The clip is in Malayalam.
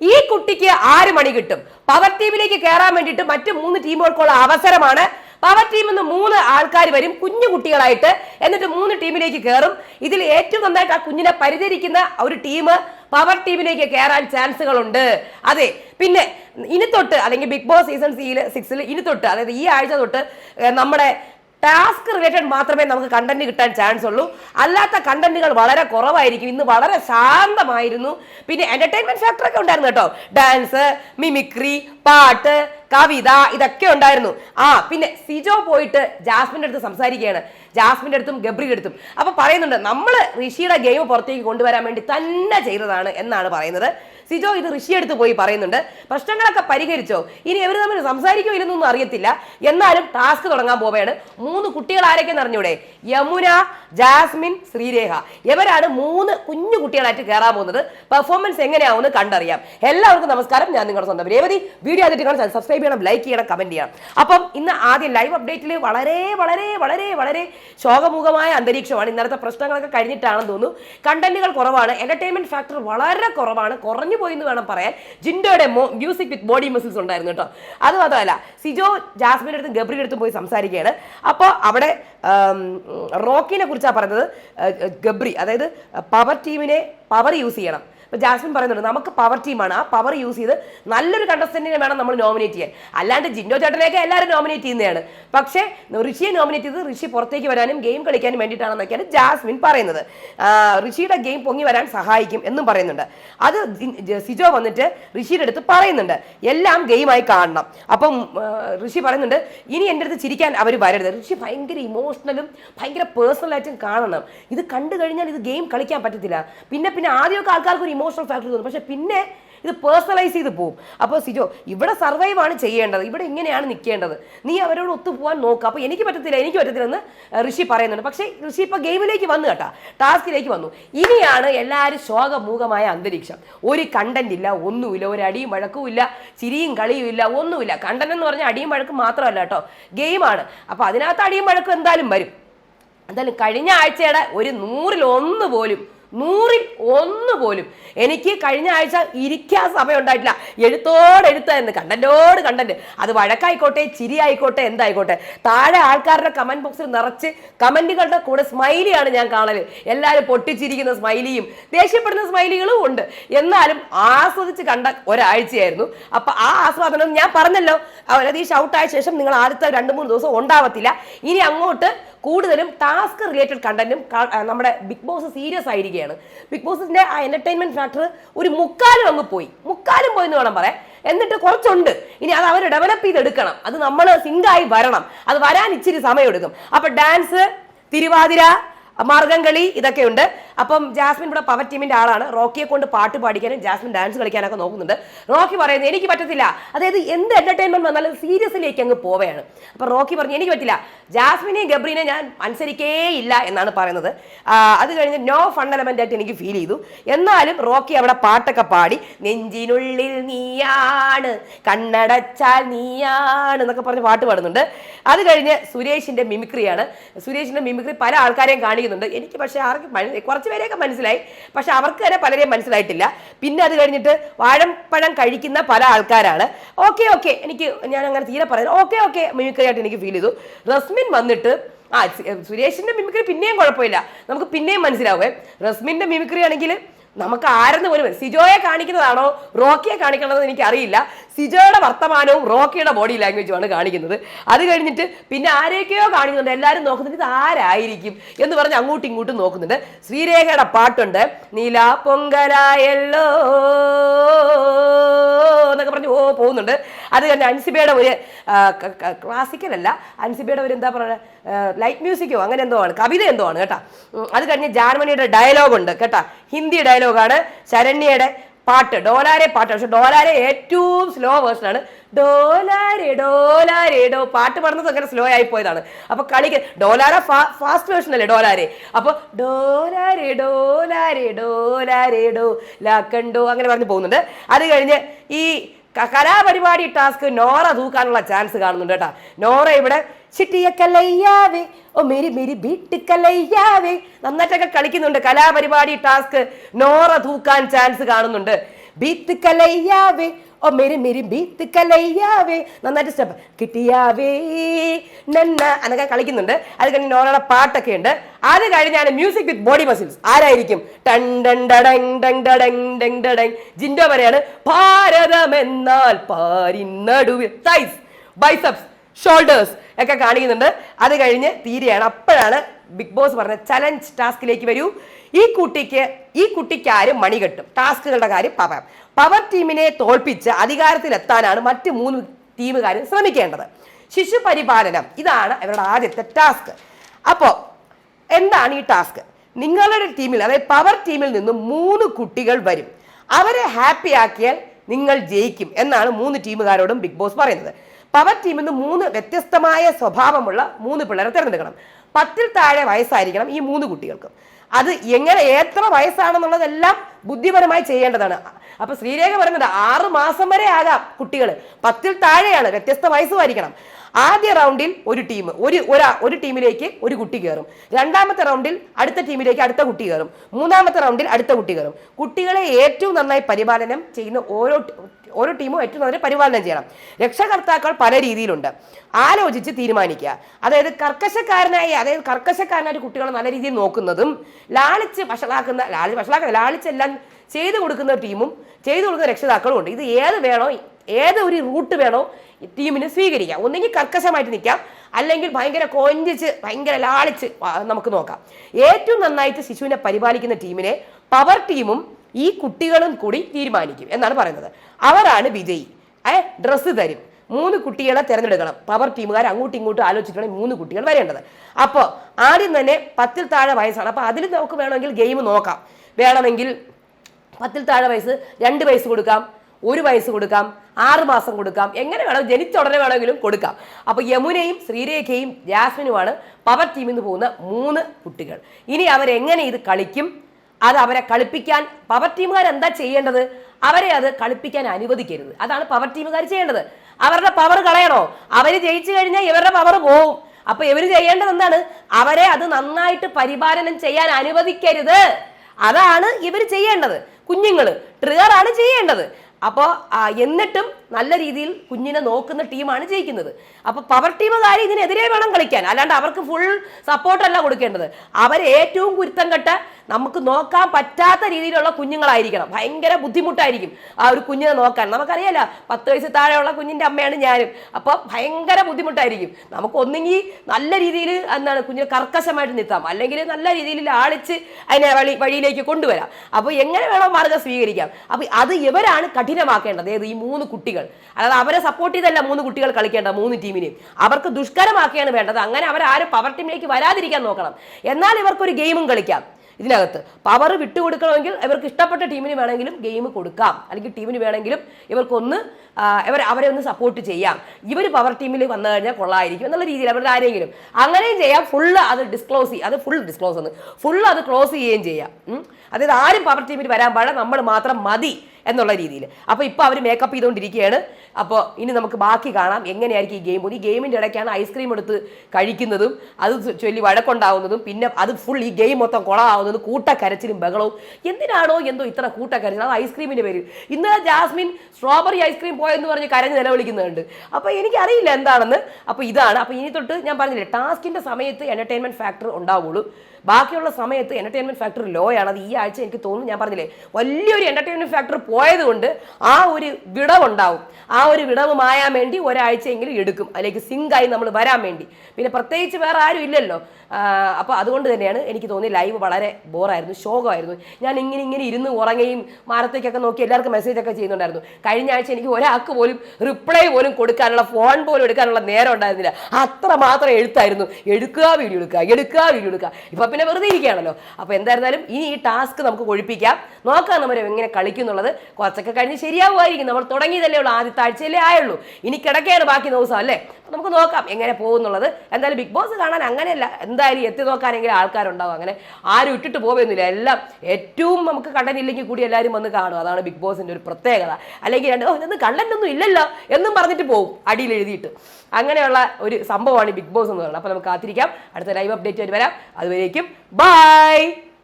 ഈ കുട്ടിക്ക് ആറ് മണി കിട്ടും. പവർ ടീമിലേക്ക് കയറാൻ വേണ്ടിയിട്ട് മറ്റ് മൂന്ന് ടീമുകൾക്കുള്ള അവസരമാണ്. പവർ ടീമിൽ നിന്ന് മൂന്ന് ആൾക്കാർ വരും കുഞ്ഞു കുട്ടികളായിട്ട്. എന്നിട്ട് മൂന്ന് ടീമിലേക്ക് കയറും ഇതിൽ ഏറ്റവും നന്നായിട്ട് ആ കുഞ്ഞിനെ പരിചരിക്കുന്ന ഒരു ടീം പവർ ടീമിലേക്ക് കയറാൻ ചാൻസുകളുണ്ട്. അതെ പിന്നെ ഇനി തൊട്ട് അല്ലെങ്കിൽ ബിഗ് ബോസ് സീസൺ സിക്സിൽ ഇനി തൊട്ട് അതായത് ഈ ആഴ്ച തൊട്ട് നമ്മുടെ ടാസ്ക് റിലേറ്റഡ് മാത്രമേ നമുക്ക് കണ്ടന്റ് കിട്ടാൻ ചാൻസ് ഉള്ളൂ. അല്ലാത്ത കണ്ടന്റുകൾ വളരെ കുറവായിരിക്കും. ഇന്ന് വളരെ ശാന്തമായിരുന്നു. പിന്നെ എന്റർടൈൻമെന്റ് ഫാക്ടർ ഒക്കെ ഉണ്ടായിരുന്നു കേട്ടോ. ഡാൻസ് മിമിക്രി പാട്ട് കവിത ഇതൊക്കെ ഉണ്ടായിരുന്നു. ആ പിന്നെ സിജോ പോയിട്ട് ജാസ്മിന്റെ അടുത്ത് സംസാരിക്കുകയാണ്. ജാസ്മിന്റെ അടുത്തും ഗബ്രിയുടെ അടുത്തും. അപ്പൊ പറയുന്നുണ്ട് നമ്മൾ ഋഷിയുടെ ഗെയിം പുറത്തേക്ക് കൊണ്ടുവരാൻ വേണ്ടി തന്നെ ചെയ്തതാണ് എന്നാണ് പറയുന്നത്. സിജോ ഇത് ഋഷി അടുത്ത് പോയി പറയുന്നുണ്ട്. പ്രശ്നങ്ങളൊക്കെ പരിഹരിച്ചോ? ഇനി അവർ തമ്മിൽ സംസാരിക്കോ ഇല്ലെന്നൊന്നും അറിയത്തില്ല. എന്നാലും ടാസ്ക് തുടങ്ങാൻ പോവുകയാണ്. മൂന്ന് കുട്ടികൾ ആരൊക്കെ അറിഞ്ഞൂടെ? യമുന ജാസ്മിൻ ശ്രീരേഖ. ഇവരാണ് മൂന്ന് കുഞ്ഞു കുട്ടികളായിട്ട് കയറാൻ പോകുന്നത്. പെർഫോമൻസ് എങ്ങനെയാവുമെന്ന് കണ്ടറിയാം. എല്ലാവർക്കും നമസ്കാരം. ഞാൻ നിങ്ങളുടെ സ്വന്തം രേവതി. വീഡിയോ ആദ്യമായിട്ട് കാണാൻ സബ്സ്ക്രൈബ് ചെയ്യണം ലൈക്ക് ചെയ്യണം കമന്റ് ചെയ്യണം. അപ്പം ഇന്ന് ആദ്യം ലൈവ് അപ്ഡേറ്റിൽ വളരെ വളരെ വളരെ വളരെ ശോകമുഖമായ അന്തരീക്ഷമാണ്. ഇന്നലത്തെ പ്രശ്നങ്ങളൊക്കെ കഴിഞ്ഞിട്ടാണെന്ന് തോന്നുന്നു. കണ്ടന്റുകൾ കുറവാണ്. എന്റർടൈൻമെന്റ് ഫാക്ടർ വളരെ കുറവാണ്. കുറഞ്ഞു പോയി എന്ന് വേണം പറയാൻ. ജിൻഡോയുടെ മ്യൂസിക് വിത്ത് ബോഡി മസിൽസ് ഉണ്ടായിരുന്നു കേട്ടോ. അത് മാത്രമല്ല സിജോ ജാസ്മിന്റെ അടുത്തും ഗബ്രിയുടെ അടുത്തും പോയി സംസാരിക്കുകയാണ്. അപ്പോൾ അവിടെ റോക്കിനെ കുറിച്ചാണ് പറഞ്ഞത് ഗബ്രി അതായത് പവർ ടീമിനെ പവർ യൂസ് ചെയ്യണം. ഇപ്പൊ ജാസ്മിൻ പറയുന്നുണ്ട് നമുക്ക് പവർ ടീമാണ് ആ പവർ യൂസ് ചെയ്ത് നല്ലൊരു കണ്ടസ്റ്റന്റിനെ വേണം നമ്മൾ നോമിനേറ്റ് ചെയ്യാൻ. അല്ലാണ്ട് ജിൻഡോ ചേട്ടനെയൊക്കെ എല്ലാവരും നോമിനേറ്റ് ചെയ്യുന്നതാണ്. പക്ഷേ ഋഷിയെ നോമിനേറ്റ് ചെയ്ത് ഋഷി പുറത്തേക്ക് വരാനും ഗെയിം കളിക്കാനും വേണ്ടിയിട്ടാണെന്നൊക്കെയാണ് ജാസ്മിൻ പറയുന്നത്. ഋഷിയുടെ ഗെയിം പൊങ്ങി വരാൻ സഹായിക്കും എന്നും പറയുന്നുണ്ട്. അത് സിജോ വന്നിട്ട് ഋഷിയുടെ അടുത്ത് പറയുന്നുണ്ട്. എല്ലാം ഗെയിമായി കാണണം. അപ്പം ഋഷി പറയുന്നുണ്ട് ഇനി എന്റെ അടുത്ത് ചിരിക്കാൻ അവർ വരരുത്. ഋഷി ഭയങ്കര ഇമോഷണലും ഭയങ്കര പേഴ്സണലായിട്ടും കാണണം. ഇത് കണ്ടു കഴിഞ്ഞാൽ ഇത് ഗെയിം കളിക്കാൻ പറ്റത്തില്ല. പിന്നെ പിന്നെ ആദ്യമൊക്കെ ആൾക്കാർക്ക് ഒരു ഇമോഷണൽ ഫാക്ടർ തോന്നും. പക്ഷെ പിന്നെ ഇത് പേഴ്സണലൈസ് ചെയ്ത് പോകും അപ്പോൾ സിജോ ഇവിടെ സർവൈവ് ആണ് ചെയ്യേണ്ടത്. ഇവിടെ ഇങ്ങനെയാണ് നിൽക്കേണ്ടത് നീ അവരോട് ഒത്തു പോകാൻ നോക്കുക അപ്പോൾ എനിക്ക് പറ്റത്തില്ല എനിക്ക് പറ്റത്തില്ല എന്ന് ഋഷി പറയുന്നുണ്ട്. പക്ഷേ ഋഷി ഇപ്പോൾ ഗെയിമിലേക്ക് വന്നു കേട്ടോ. ടാസ്കിലേക്ക് വന്നു. ഇനിയാണ് എല്ലാവരും ശോകമൂകമായ അന്തരീക്ഷം. ഒരു കണ്ടന്റ് ഇല്ല ഒന്നുമില്ല. ഒരു അടിയും വഴക്കും ഇല്ല ചിരിയും കളിയും ഇല്ല ഒന്നുമില്ല. കണ്ടന്റ് എന്ന് പറഞ്ഞാൽ അടിയും വഴക്കും മാത്രമല്ല കേട്ടോ. ഗെയിമാണ് അപ്പോൾ അതിനകത്ത് അടിയും വഴക്കും എന്തായാലും വരും. എന്തായാലും കഴിഞ്ഞ ആഴ്ചയുടെ ഒരു നൂറിലൊന്ന് പോലും നൂറിൽ ഒന്ന് പോലും എനിക്ക് കഴിഞ്ഞ ആഴ്ച ഇരിക്കാൻ സമയം ഉണ്ടായിട്ടില്ല എഴുത്തോട് എഴുത്തായിരുന്നു കണ്ടന്റോട് കണ്ടന്റ്. അത് വഴക്കായിക്കോട്ടെ ചിരി ആയിക്കോട്ടെ എന്തായിക്കോട്ടെ. താഴെ ആൾക്കാരുടെ കമന്റ് ബോക്സിൽ നിറച്ച് കമന്റുകളുടെ കൂടെ സ്മൈലിയാണ് ഞാൻ കാണൽ. എല്ലാവരും പൊട്ടിച്ചിരിക്കുന്ന സ്മൈലിയും ദേഷ്യപ്പെടുന്ന സ്മൈലികളും ഉണ്ട്. എന്നാലും ആസ്വദിച്ച് കണ്ട ഒരാഴ്ചയായിരുന്നു. അപ്പൊ ആ ആസ്വാദനം ഞാൻ പറഞ്ഞല്ലോ. അതായത് ഈ ഷൗട്ട് ആയ ശേഷം നിങ്ങൾ ആദ്യത്തെ രണ്ട് മൂന്ന് ദിവസം ഉണ്ടാവത്തില്ല. ഇനി അങ്ങോട്ട് കൂടുതലും ടാസ്ക് റിലേറ്റഡ് കണ്ടന്റും നമ്മുടെ ബിഗ് ബോസ് സീരിയസ് ആയിരിക്കുകയാണ്. ബിഗ് ബോസിന്റെ ആ എന്റർടൈൻമെന്റ് ഫാക്ടർ ഒരു മുക്കാലും അങ്ങ് പോയി. മുക്കാലും പോയി എന്ന് വേണം പറയാം എന്നിട്ട് കുറച്ചുണ്ട്. ഇനി അത് അവർ ഡെവലപ്പ് ചെയ്തെടുക്കണം. അത് നമ്മൾ സിങ്കായി വരണം. അത് വരാൻ ഇച്ചിരി സമയമെടുക്കും. അപ്പൊ ഡാൻസ് തിരുവാതിര മാർഗംകളി ഇതൊക്കെ ഉണ്ട് അപ്പം ജാസ്മിൻ ഇവിടെ പവർ ടീമിന്റെ ആളാണ്. റോക്കിയെ കൊണ്ട് പാട്ട് പാടിക്കാനും ജാസ്മിൻ ഡാൻസ് കളിക്കാനൊക്കെ നോക്കുന്നുണ്ട്. റോക്കി പറയുന്നത് എനിക്ക് പറ്റത്തില്ല. അതായത് എന്ത് എന്റർടൈൻമെന്റ് വന്നാലും സീരിയസിലേക്ക് അങ്ങ് പോവുകയാണ്. അപ്പൊ റോക്കി പറഞ്ഞു എനിക്ക് പറ്റില്ല. ജാസ്മിനെയും ഗബ്രീനെ ഞാൻ അനുസരിക്കേ ഇല്ല എന്നാണ് പറയുന്നത്. അത് കഴിഞ്ഞ് നോ ഫൺ എലമെന്റ് ആയിട്ട് എനിക്ക് ഫീൽ ചെയ്തു. എന്നാലും റോക്കി അവിടെ പാട്ടൊക്കെ പാടി നെഞ്ചിനുള്ളിൽ നീയാണ് കണ്ണടച്ചാൽ നീയാണ് എന്നൊക്കെ പറഞ്ഞ് പാട്ട് പാടുന്നുണ്ട്. അത് കഴിഞ്ഞ് സുരേഷിന്റെ മിമിക്രിയാണ് സുരേഷിന്റെ മിമിക്രി പല ആൾക്കാരെയും കാണിക്കുന്നുണ്ട്. എനിക്ക് പക്ഷേ ആർക്കും മന- കുറച്ച് പേരെയൊക്കെ മനസ്സിലായി. പക്ഷെ അവർക്ക് തന്നെ പലരെയും മനസ്സിലായിട്ടില്ല. പിന്നെ അത് കഴിഞ്ഞിട്ട് വാഴപ്പഴം കഴിക്കുന്ന പല ആൾക്കാരാണ്. ഓക്കെ ഓക്കെ എനിക്ക് ഞാൻ അങ്ങനെ തീരെ പറയുന്നത് ഓക്കെ ഓക്കെ മിമിക്രി ആയിട്ട് എനിക്ക് ഫീൽ ചെയ്തു. റസ്മിൻ വന്നിട്ട് ആ സുരേഷിന്റെ മിമിക്രി പിന്നെയും കുഴപ്പമില്ല. നമുക്ക് പിന്നെയും മനസ്സിലാവേ റസ്മിന്റെ മിമിക്രി ആണെങ്കിൽ നമുക്ക് ആരെന്ന് പോലും സിജോയെ കാണിക്കുന്നതാണോ? റോക്കിയെ കാണിക്കണമെന്ന് എനിക്ക് അറിയില്ല സിജോയുടെ വർത്തമാനവും റോക്കിയുടെ ബോഡി ലാംഗ്വേജുമാണ് കാണിക്കുന്നത്. അത് കഴിഞ്ഞിട്ട് പിന്നെ ആരെയൊക്കെയോ കാണിക്കുന്നുണ്ട്. എല്ലാവരും നോക്കുന്നുണ്ട്. ഇത് ആരായിരിക്കും എന്ന് പറഞ്ഞ് അങ്ങോട്ടും ഇങ്ങോട്ടും നോക്കുന്നുണ്ട്. ശ്രീരേഖയുടെ പാട്ടുണ്ട്. നീല പൊങ്കലായല്ലോ എന്നൊക്കെ പറഞ്ഞ് ഓ പോകുന്നുണ്ട്. അത് കഴിഞ്ഞ് അൻസിബയുടെ ഒരു ക്ലാസിക്കൽ അല്ല. അൻസിബയുടെ ഒരു എന്താ പറയുക ലൈറ്റ് മ്യൂസിക്കോ അങ്ങനെ എന്തോ ആണ്. കവിത എന്തോ ആണ് കേട്ടോ. അത് കഴിഞ്ഞ് ജാർമനിയുടെ ഡയലോഗ് ഉണ്ട് കേട്ടോ. ഹിന്ദി ഡയലോഗാണ് ശരണ്യയുടെ പാട്ട് ഡോലാരെ പാട്ട്. പക്ഷെ ഡോലാരെ ഏറ്റവും സ്ലോ വേർഷൻ ആണ്. ഡോലാരെ ഡോലാരെ ഡോ പാട്ട് പാടുന്നത് അങ്ങനെ സ്ലോ ആയി പോയതാണ്. അപ്പൊ കളിക്ക് ഡോലാര ഫാസ്റ്റ് വേർഷൻ അല്ലേ ഡോലാരെ? അപ്പൊ ഡോലാരെ ഡോലാരെ ഡോലാരെ ഡോ ലാക്കണ്ടോ അങ്ങനെ പറഞ്ഞു പോകുന്നുണ്ട്. അത് കഴിഞ്ഞ് ഈ കലാപരിപാടി ടാസ്ക് നോറ തൂക്കാനുള്ള ചാൻസ് കാണുന്നുണ്ട് കേട്ടോ. നോറ ഇവിടെ ചിട്ടിയ കലയ്യാവേ. ഓ മേരി മേരി ബീട്ട് കലയ്യാവേ. നന്നായിട്ടൊക്കെ കളിക്കുന്നുണ്ട്. കലാപരിപാടി ടാസ്ക്. നോറ തൂക്കാൻ ചാൻസ് കാണുന്നുണ്ട്. ബീത്ത് കലയ്യാവേ. ഓ മെരി മെരി ബീത്ത് കലയ്യാവേ. നന്നായിട്ട് സ്റ്റെപ്പ്. കിട്ടിയാവേ. നന്ന. എന്നൊക്കെ കളിക്കുന്നുണ്ട്. അത് കഴിഞ്ഞ് നോറയുടെ പാട്ടൊക്കെ ഉണ്ട്. അത് കഴിഞ്ഞാണ് മ്യൂസിക് വിത്ത് ബോഡി മസിൽസ്. ആരായിരിക്കും? ടൺ ടൺ ടടങ് ടങ് ടടങ് ടങ് ടടങ്. ജിൻഡോ വരെയാണ് ഭാരതം എന്നാൽ പാരിനടുവിൽ തൈസ് ബൈസപ്സ് ഷോൾഡേഴ്സ് ഒക്കെ കാണിക്കുന്നുണ്ട്. അത് കഴിഞ്ഞ് തീരെയാണ്. അപ്പോഴാണ് ബിഗ് ബോസ് പറഞ്ഞ ചലഞ്ച് ടാസ്കിലേക്ക് വരൂ. ഈ കുട്ടിക്ക് ഈ കുട്ടിക്ക് ആരും മണി കെട്ടും? ടാസ്കുകളുടെ കാര്യം പവർ പവർ ടീമിനെ തോൽപ്പിച്ച് അധികാരത്തിലെത്താനാണ് മറ്റ് മൂന്ന് ടീമുകാരും ശ്രമിക്കേണ്ടത്. ശിശു പരിപാലനം. ഇതാണ് അവരുടെ ആദ്യത്തെ ടാസ്ക് അപ്പോൾ എന്താണ് ഈ ടാസ്ക് നിങ്ങളുടെ ടീമിൽ അതായത് പവർ ടീമിൽ നിന്നും മൂന്ന് കുട്ടികൾ വരും. അവരെ ഹാപ്പി ആക്കിയാൽ നിങ്ങൾ ജയിക്കും എന്നാണ് മൂന്ന് ടീമുകാരോടും ബിഗ് ബോസ് പറയുന്നത്. പവർ ടീമിൽ നിന്ന് മൂന്ന് വ്യത്യസ്തമായ സ്വഭാവമുള്ള മൂന്ന് പിള്ളേരെ തിരഞ്ഞെടുക്കണം. പത്തിൽ താഴെ വയസ്സായിരിക്കണം ഈ മൂന്ന് കുട്ടികൾക്കും. അത് എങ്ങനെ എത്ര വയസ്സാണെന്നുള്ളതെല്ലാം ബുദ്ധിപരമായി ചെയ്യേണ്ടതാണ്. അപ്പൊ ശ്രീരേഖ പറയുന്നത് ആറ് മാസം വരെ ആകാം കുട്ടികൾ പത്തിൽ താഴെയാണ് വ്യത്യസ്ത വയസ്സുമായിരിക്കണം ആദ്യ റൗണ്ടിൽ ഒരു ടീം ഒരു ഒരാ ഒരു ടീമിലേക്ക് ഒരു കുട്ടി കയറും. രണ്ടാമത്തെ റൗണ്ടിൽ അടുത്ത ടീമിലേക്ക് അടുത്ത കുട്ടി കയറും. മൂന്നാമത്തെ റൗണ്ടിൽ അടുത്ത കുട്ടി കയറും. കുട്ടികളെ ഏറ്റവും നന്നായി പരിപാലനം ചെയ്യുന്ന ഓരോ ഓരോ ടീമും ഏറ്റവും നന്നായി പരിപാലനം ചെയ്യണം. രക്ഷകർത്താക്കൾ പല രീതിയിലുണ്ട്. ആലോചിച്ച് തീരുമാനിക്കുക. അതായത് കർക്കശക്കാരനായി അതായത് കർക്കശക്കാരനായിട്ട് കുട്ടികളെ നല്ല രീതിയിൽ നോക്കുന്നതും ലാളിച്ച് വഷളാക്കുന്ന ലാളിച്ച് വഷളാക്കുന്ന ലാളിച്ചെല്ലാം ചെയ്തു കൊടുക്കുന്ന ടീമും ചെയ്തു കൊടുക്കുന്ന രക്ഷിതാക്കളും ഉണ്ട്. ഇത് ഏത് വേണോ ഏത് ഒരു റൂട്ട് വേണോ ടീമിന് സ്വീകരിക്കാം. ഒന്നെങ്കിൽ കർക്കശമായിട്ട് നിൽക്കാം. അല്ലെങ്കിൽ ഭയങ്കര കൊഞ്ചിച്ച് ഭയങ്കര ലാളിച്ച് നമുക്ക് നോക്കാം. ഏറ്റവും നന്നായിട്ട് ശിശുവിനെ പരിപാലിക്കുന്ന ടീമിനെ പവർ ടീമും ഈ കുട്ടികളും കൂടി തീരുമാനിക്കും എന്നാണ് പറയുന്നത്. അവരാണ് വിജയി. ഏ ഡ്രസ്സ് തരും. മൂന്ന് കുട്ടികളെ തിരഞ്ഞെടുക്കണം. പവർ ടീമുകാർ അങ്ങോട്ടും ഇങ്ങോട്ടും ആലോചിച്ചിട്ടാണ് മൂന്ന് കുട്ടികൾ വരേണ്ടത്. അപ്പോൾ ആദ്യം തന്നെ പത്തിൽ താഴെ വയസ്സാണ്. അപ്പോൾ അതിൽ നമുക്ക് വേണമെങ്കിൽ ഗെയിം നോക്കാം. വേണമെങ്കിൽ പത്തിൽ താഴെ വയസ്സ് രണ്ട് വയസ്സ് കൊടുക്കാം ഒരു വയസ്സ് കൊടുക്കാം ആറ് മാസം കൊടുക്കാം. എങ്ങനെ വേണം ജനിച്ച ഉടനെ വേണമെങ്കിലും കൊടുക്കാം. അപ്പോൾ യമുനയും ശ്രീരേഖയും ജാസ്മിനുമാണ് പവർ ടീമിൽ നിന്ന് പോകുന്ന മൂന്ന് കുട്ടികൾ. ഇനി അവരെങ്ങനെ ഇത് കളിക്കും? അത് അവരെ കളിപ്പിക്കാൻ പവർ ടീമുകാർ എന്താ ചെയ്യേണ്ടത്? അവരെ അത് കളിപ്പിക്കാൻ അനുവദിക്കരുത്. അതാണ് പവർ ടീമുകാർ ചെയ്യേണ്ടത്. അവരുടെ പവർ കളയണോ? അവർ ജയിച്ചു കഴിഞ്ഞാൽ ഇവരുടെ പവർ പോവും. അപ്പൊ ഇവർ ചെയ്യേണ്ടത് എന്താണ്? അവരെ അത് നന്നായിട്ട് പരിപാലനം ചെയ്യാൻ അനുവദിക്കരുത്. അതാണ് ഇവർ ചെയ്യേണ്ടത്. കുഞ്ഞുങ്ങൾ ആണ് ചെയ്യേണ്ടത്. അപ്പോൾ എന്നിട്ടും നല്ല രീതിയിൽ കുഞ്ഞിനെ നോക്കുന്ന ടീമാണ് ജയിക്കുന്നത്. അപ്പോൾ പവർ ടീമുകാർ ഇതിനെതിരെ വേണം കളിക്കാൻ. അല്ലാണ്ട് അവർക്ക് ഫുൾ സപ്പോർട്ടല്ല കൊടുക്കേണ്ടത്. അവർ ഏറ്റവും കുരുത്തം കെട്ട നമുക്ക് നോക്കാൻ പറ്റാത്ത രീതിയിലുള്ള കുഞ്ഞുങ്ങളായിരിക്കണം. ഭയങ്കര ബുദ്ധിമുട്ടായിരിക്കും ആ ഒരു കുഞ്ഞിനെ നോക്കാൻ. നമുക്കറിയാലോ പത്ത് വയസ്സ് താഴെയുള്ള കുഞ്ഞിന്റെ അമ്മയാണ് ഞാനും. അപ്പോൾ ഭയങ്കര ബുദ്ധിമുട്ടായിരിക്കും. നമുക്ക് ഒന്നെങ്കിൽ നല്ല രീതിയിൽ എന്താണ് കുഞ്ഞിനെ കർക്കശമായിട്ട് നിർത്താം. അല്ലെങ്കിൽ നല്ല രീതിയിൽ ആളിച്ച് അതിനെ വഴി വഴിയിലേക്ക് കൊണ്ടുവരാം. അപ്പോൾ എങ്ങനെ വേണോ മാർഗം സ്വീകരിക്കാം. അപ്പോൾ അത് ഇവരാണ് കഠിനമാക്കേണ്ടത്. ഏത് ഈ മൂന്ന് കുട്ടികൾ. അതായത് അവരെ സപ്പോർട്ട് ചെയ്തല്ല മൂന്ന് കുട്ടികൾ കളിക്കേണ്ടത് മൂന്ന് ടീമിനെയും അവർക്ക് ദുഷ്കരമാക്കിയാണ് വേണ്ടത്. അങ്ങനെ അവരാരും പവർ ടീമിലേക്ക് വരാതിരിക്കാൻ നോക്കണം. എന്നാൽ ഇവർക്കൊരു ഗെയിമും കളിക്കാം. ഇതിനകത്ത് പവർ വിട്ടുകൊടുക്കണമെങ്കിൽ ഇവർക്ക് ഇഷ്ടപ്പെട്ട ടീമിന് വേണമെങ്കിലും ഗെയിം കൊടുക്കാം. അല്ലെങ്കിൽ ടീമിന് വേണമെങ്കിലും ഇവർക്കൊന്ന് ഇവർ അവരെ ഒന്ന് സപ്പോർട്ട് ചെയ്യാം. ഇവർ പവർ ടീമിൽ വന്നു കഴിഞ്ഞാൽ കൊള്ളായിരിക്കും എന്നുള്ള രീതിയിൽ അവരുടെ ആരെങ്കിലും അങ്ങനെയും ചെയ്യാം. ഫുള്ള് അത് ഡിസ്ക്ലോസ് ചെയ്യുക അത് ഫുൾ ഡിസ്ക്ലോസ് എന്ന് ഫുള്ള് അത് ക്ലോസ് ചെയ്യുകയും ചെയ്യാം. അതായത് ആരും പവർ ടീമിൽ വരാൻ പാടില്ല നമ്മൾ മാത്രം മതി എന്നുള്ള രീതിയിൽ. അപ്പോൾ ഇപ്പോൾ അവർ മേക്കപ്പ് ചെയ്തുകൊണ്ടിരിക്കുകയാണ് അപ്പോൾ ഇനി നമുക്ക് ബാക്കി കാണാം. എങ്ങനെയായിരിക്കും ഈ ഗെയിം പോകുന്നത് ഈ ഗെയിമിന്റെ ഇടയ്ക്കാണ് ഐസ്ക്രീം എടുത്ത് കഴിക്കുന്നതും അത് ചൊല്ലി വഴക്കുണ്ടാവുന്നതും പിന്നെ അത് ഫുൾ ഈ ഗെയിം മൊത്തം കുളമാവുന്നതും കൂട്ടക്കരച്ചിലും ബഹളവും. എന്തിനാണോ എന്തോ ഇത്ര കൂട്ടക്കരച്ചിൽ അത് ഐസ്ക്രീമിന്റെ പേര് ഇന്നലെ ജാസ്മിൻ സ്ട്രോബെറി ഐസ്ക്രീം പോയെന്ന് പറഞ്ഞ് കരഞ്ഞ് നിലവിളിക്കുന്നുണ്ട്. അപ്പോൾ എനിക്കറിയില്ല എന്താണെന്ന്. അപ്പോൾ ഇതാണ്. അപ്പോൾ ഇനി തൊട്ട് ഞാൻ പറഞ്ഞില്ലേ ടാസ്കിന്റെ സമയത്ത് എന്റർടൈൻമെന്റ് ഫാക്ടർ ഉണ്ടാവുള്ളൂ. ബാക്കിയുള്ള സമയത്ത് എന്റർടൈൻമെന്റ് ഫാക്ടർ ലോ ആണ്. അത് ഈ ആഴ്ച എനിക്ക് തോന്നുന്നു ഞാൻ പറഞ്ഞില്ലേ വലിയൊരു എന്റർടൈൻമെന്റ് ഫാക്ടർ പോയതുകൊണ്ട് ആ ഒരു വിടവുണ്ടാവും. ആ ഒരു വിടവ് മായാൻ വേണ്ടി ഒരാഴ്ചയെങ്കിലും എടുക്കും. അതിലേക്ക് സിങ്കായി നമ്മൾ വരാൻ വേണ്ടി. പിന്നെ പ്രത്യേകിച്ച് വേറെ ആരും ഇല്ലല്ലോ. അപ്പോൾ അതുകൊണ്ട് തന്നെയാണ് എനിക്ക് തോന്നി ലൈവ് വളരെ ബോറായിരുന്നു ശോകമായിരുന്നു. ഞാൻ ഇങ്ങനെ ഇങ്ങനെ ഇരുന്ന് ഉറങ്ങുകയും മാറത്തേക്കൊക്കെ നോക്കി എല്ലാവർക്കും മെസ്സേജ് ഒക്കെ ചെയ്യുന്നുണ്ടായിരുന്നു. കഴിഞ്ഞ ആഴ്ച എനിക്ക് ഒരാൾക്ക് പോലും റിപ്ലൈ പോലും കൊടുക്കാനുള്ള ഫോൺ പോലും എടുക്കാനുള്ള നേരം ഉണ്ടായിരുന്നില്ല. അത്ര മാത്രം എഴുത്തായിരുന്നു. എടുക്കുക വീഡിയോ എടുക്കുക എടുക്കുക വീഡിയോ എടുക്കുക. ഇപ്പൊ പിന്നെ വെറുതെ ഇരിക്കുകയാണല്ലോ. അപ്പോൾ എന്തായിരുന്നാലും ഇനി ഈ ടാസ്ക് നമുക്ക് ഒഴിപ്പിക്കാം നോക്കാം നമ്മൾ എങ്ങനെ കളിക്കുന്നുള്ളത്. കുറച്ചൊക്കെ കഴിഞ്ഞ് ശരിയാവുമായിരിക്കും. നമ്മൾ തുടങ്ങിയതല്ലേ ഉള്ളൂ ആദ്യത്തെ ആഴ്ചയിലേ ആയുള്ളൂ. ഇനി കിടക്കുകയാണ് ബാക്കി ദിവസം അല്ലേ? നമുക്ക് നോക്കാം എങ്ങനെ പോകുന്നുള്ളത്. എന്തായാലും ബിഗ് ബോസ് കാണാൻ അങ്ങനെയല്ല. എന്തായാലും എത്തി നോക്കാനെങ്കിലും ആൾക്കാരുണ്ടാവും അങ്ങനെ. ആരും ഇട്ടിട്ട് പോവുന്നില്ല എല്ലാം ഏറ്റവും നമുക്ക് കണ്ടനില്ലെങ്കിൽ കൂടി എല്ലാവരും വന്ന് കാണും. അതാണ് ബിഗ് ബോസിന്റെ ഒരു പ്രത്യേകത. അല്ലെങ്കിൽ രണ്ട് ഓ ഇന്ന് കണ്ടന്റ് ഇല്ലല്ലോ എന്നും പറഞ്ഞിട്ട് പോകും അടിയിൽ എഴുതിയിട്ട്. അങ്ങനെയുള്ള ഒരു സംഭവമാണ് ബിഗ് ബോസ് എന്ന് പറയുന്നത്. അപ്പോൾ നമുക്ക് കാത്തിരിക്കാം. അടുത്ത ലൈവ് അപ്ഡേറ്റ് ആയിട്ട് വരാം. അതുവരേക്കും ബൈ